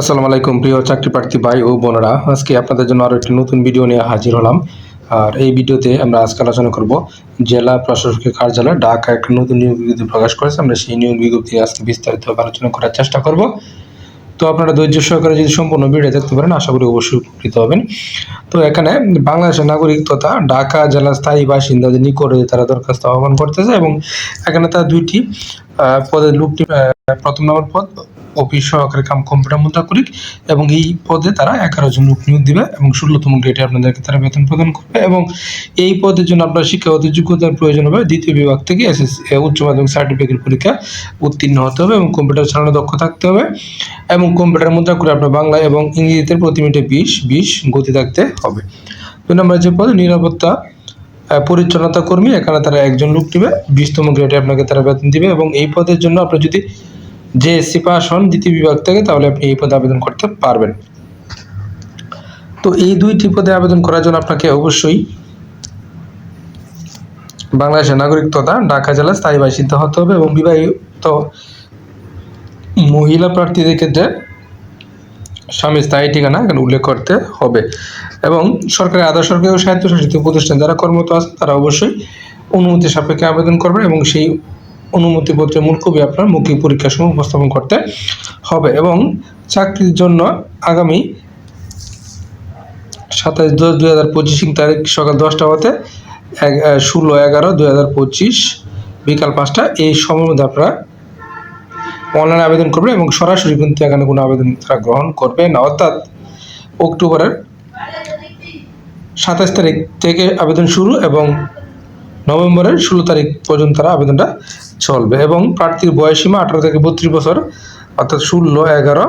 আসসালামু আলাইকুম প্রিয় চাকরি প্রার্থী ভাই ও বোনেরা। আজকে আপনাদের জন্য আরও একটি নতুন ভিডিও নিয়ে হাজির হলাম। আর এই ভিডিওতে আমরা আজকে আলোচনা করব জেলা প্রশাসকের কার্যালয় ঢাকা একটা নতুন নিয়োগ বিজ্ঞপ্তি প্রকাশ করেছে। আমরা সেই নিয়োগ বিজ্ঞপ্তি আজকে বিস্তারিতভাবে আলোচনা করার চেষ্টা করব। তো আপনারা ধৈর্য সহকারে যদি সম্পূর্ণ ভিডিও দেখতে পারেন আশা করি অবশ্যই উপকৃত হবেন। তো এখানে বাংলাদেশের নাগরিক তথা ঢাকা জেলা স্থায়ী বাসিন্দাদের নিকটে তারা দরখাস্ত আহ্বান করতেছে এবং এখানে তার দুইটি পদের আহ, প্রথম নম্বর পদ অফিস সহকারী কাম কম্পিউটার মুদ্রাকরিক এবং এই পদে তারা এগারো জন লোক নিয়োগ দিবে এবং ষোলোতম গ্রেডে আপনাদেরকে তারা বেতন প্রদান করবে এবং এই পদের জন্য আপনার শিক্ষাগত যোগ্যতার প্রয়োজন হবে। দ্বিতীয় বিভাগ থেকে এসএস উচ্চ মাধ্যমিক সার্টিফিকেট পরীক্ষা উত্তীর্ণ হতে হবে এবং কম্পিউটার চালানো দক্ষ থাকতে হবে এবং কম্পিউটার মুদ্রা করে আপনার বাংলা এবং ইংরেজিতে প্রতি মিনিটে বিশ বিশ গতি থাকতে হবে। দুই নম্বর যে পদ, নিরাপত্তা পরিচ্ছন্নতা কর্মী, এখানে তারা একজন লোক দিবে বিশতম গ্রেডে আপনাকে তারা বেতন দিবে এবং এই পদের জন্য আপনি যদি জেএসসি পাস হন দ্বিতীয় বিভাগ থেকে, তাহলে আপনি এই পদে আবেদন করতে পারবেন। তো এই দুইটি পদে আবেদন করার জন্য আপনাকে অবশ্যই বাংলাদেশের নাগরিক তথা ঢাকা জেলার স্থায়ী বাসিন্দা হতে হবে এবং বিবাহিত মহিলা প্রার্থীদের ক্ষেত্রে স্বামী স্থায়ী ঠিকানা এখানে উল্লেখ করতে হবে। এবং সরকারি আধা সরকারি ও স্বায়ত্তশাসিত প্রতিষ্ঠান যারা কর্মরত আছে, তারা অবশ্যই অনুমতি সাপেক্ষে আবেদন করবেন এবং সেই অনুমতিপত্রের মূল কপি আপনার মৌখিক পরীক্ষার সময় উপস্থাপন করতে হবে এবং চাকরির জন্য আগামী সাতাশ দশ দুই হাজার পঁচিশ তারিখ সকাল দশটা হতে ষোলো এগারো দুই হাজার পঁচিশ বিকাল পাঁচটা এই সময়ের মধ্যে আপনারা অনলাইনে আবেদন করবে এবং সরাসরি কিন্তু এখানে কোনো আবেদন তারা গ্রহণ করবে না। অর্থাৎ অক্টোবরের সাতাশ তারিখ থেকে আবেদন শুরু এবং নভেম্বরের ষোলো তারিখ পর্যন্ত তারা আবেদনটা চলবে এবং প্রার্থীর বয়সীমা আঠারো থেকে বত্রিশ বছর, অর্থাৎ ষোলো, এগারো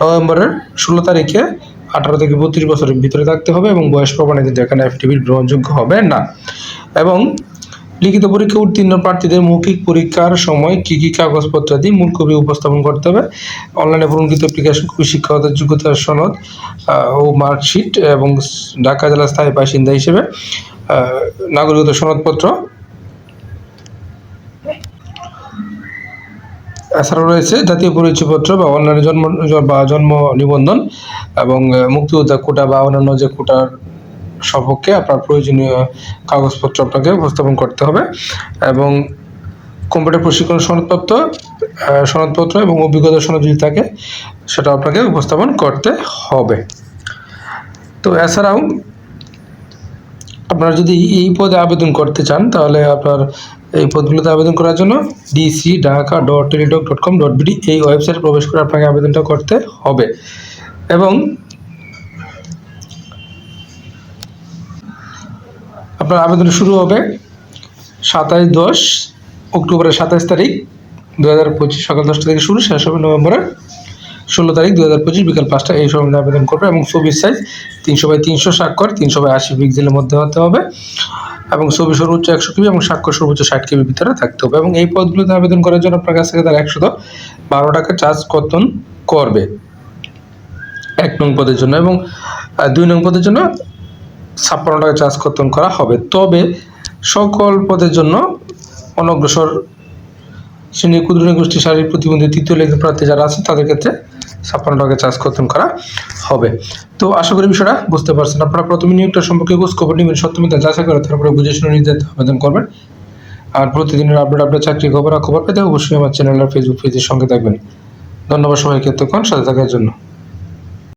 নভেম্বরের ষোলো তারিখে আঠারো থেকে বত্রিশ বছরের ভিতরে থাকতে হবে এবং বয়স প্রমাণে কিন্তু এখানে অ্যাফিডেভিট গ্রহণযোগ্য হবে না। এবং লিখিত পরীক্ষা উত্তীর্ণ প্রার্থীদের মৌখিক পরীক্ষার সময় কী কী কাগজপত্র দিয়ে মূল কপি উপস্থাপন করতে হবে, অনলাইনে পূরণকৃত অ্যাপ্লিকেশন, কপি শিক্ষাগত যোগ্যতার সনদ ও মার্কশিট এবং ঢাকা জেলার স্থায়ী বাসিন্দা হিসেবে নাগরিকত্ব সনদপত্র। এছাড়াও রয়েছে জাতীয় পরিচয়পত্র বা অন্যান্য জন্ম, বা জন্ম নিবন্ধন এবং মুক্তিযোদ্ধা কোটা বা অন্যান্য যে কোটার সপক্ষে আপনার প্রয়োজনীয় কাগজপত্র আপনাকে উপস্থাপন করতে হবে এবং কম্পিউটার প্রশিক্ষণ সনদপত্র সনদপত্র এবং অভিজ্ঞতা সনদ যদি থাকে সেটা আপনাকে উপস্থাপন করতে হবে। তো এছাড়াও আপনারা যদি এই পদে আবেদন করতে চান, তাহলে আপনার এই পদগুলোতে আবেদন করার জন্য DC Dhaka dot Teletalk dot com dot BD এই ওয়েবসাইটে প্রবেশ করে আপনাকে আবেদনটা করতে হবে। এবং আপনার আবেদন শুরু হবে সাতাশ দশ অক্টোবরের সাতাশ তারিখ দু হাজার পঁচিশ সকাল দশটা থেকে শুরু, শেষ হবে নভেম্বরের ষোলো তারিখ দু হাজার পঁচিশ বিকাল পাঁচটা, এই সময় আবেদন করবে এবং ছবির সাইজ তিনশো বাই তিনশো স্বাক্ষর, তিনশো বাই আশি পিক্সেলের মধ্যে হতে হবে এবং ছবি সর্বোচ্চ একশো কেবি এবং স্বাক্ষর সর্বোচ্চ ষাট কেবির ভিতরে থাকতে হবে এবং এই পদগুলোতে আবেদন করার জন্য আপনার কাছ থেকে তারা একশো বারো টাকা চার্জ কর্তন করবে। এক নং পদের জন্য এবং দুই নং পদের জন্য ছাপ্পান্ন টাকা চার্জ কর্তন করা হবে। তবে সকল পদের জন্য অনগ্রসর শ্রেণি ক্ষুদ্র গোষ্ঠী শারীরিক প্রতিবন্ধী তৃতীয় লিঙ্গের প্রার্থী যারা আছে, তাদের ক্ষেত্রে ছাপ্পান্ন টাকা চার্জ কর্তন করা হবে। তো আশা করি বিষয়টা বুঝতে পারছেন। আপনারা প্রথমে নিয়োগটা সম্পর্কে খোঁজ খবর নেবেন সত্যমিতা যাচাই করে তারপরে বুঝে শুনে নিতে আবেদন করবেন। আর প্রতিদিনের আপডেট আপডেট চাকরি খবর খবর পেতে অবশ্যই আমার চ্যানেল আর ফেসবুক পেজের সঙ্গে থাকবেন। ধন্যবাদ সবাইকে, এতক্ষণ সাথে থাকার জন্য।